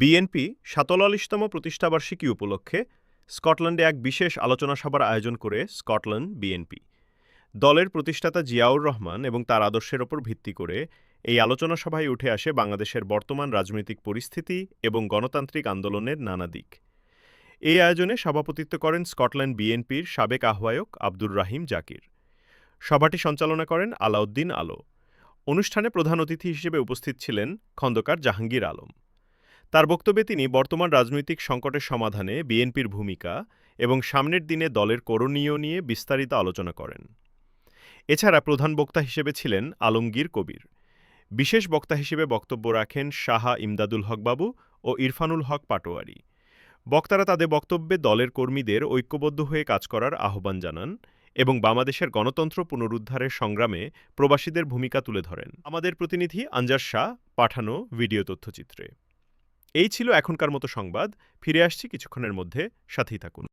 BNP সাতচল্লিশতম প্রতিষ্ঠাবার্ষিকী উপলক্ষে স্কটল্যান্ডে এক বিশেষ আলোচনা সভার আয়োজন করে স্কটল্যান্ড বিএনপি। দলের প্রতিষ্ঠাতা জিয়াউর রহমান এবং তার আদর্শের ওপর ভিত্তি করে এই আলোচনা সভায় উঠে আসে বাংলাদেশের বর্তমান রাজনৈতিক পরিস্থিতি এবং গণতান্ত্রিক আন্দোলনের নানা দিক। এই আয়োজনে সভাপতিত্ব করেন স্কটল্যান্ড বিএনপির সাবেক আহ্বায়ক আব্দুর রাহিম জাকির। সভাটি সঞ্চালনা করেন আলাউদ্দিন আলো। অনুষ্ঠানে প্রধান অতিথি হিসেবে উপস্থিত ছিলেন খন্দকার জাহাঙ্গীর আলম। তার বক্তব্যে তিনি বর্তমান রাজনৈতিক সংকটের সমাধানে বিএনপির ভূমিকা এবং সামনের দিনে দলের করণীয় নিয়ে বিস্তারিত আলোচনা করেন। এছাড়া প্রধান বক্তা হিসেবে ছিলেন আলমগীর কবির। বিশেষ বক্তা হিসেবে বক্তব্য রাখেন শাহা ইমদাদুল হক বাবু ও ইরফানুল হক পাটোয়ারি। বক্তারা তাদের বক্তব্যে দলের কর্মীদের ঐক্যবদ্ধ হয়ে কাজ করার আহ্বান জানান এবং বাংলাদেশের গণতন্ত্র পুনরুদ্ধারের সংগ্রামে প্রবাসীদের ভূমিকা তুলে ধরেন। আমাদের প্রতিনিধি আঞ্জার শাহ, পাঠানো ভিডিও তথ্যচিত্রে। এই ছিল এখনকার মতো সংবাদ। ফিরে আসছি কিছুক্ষণের মধ্যে। সাথেই থাকুন।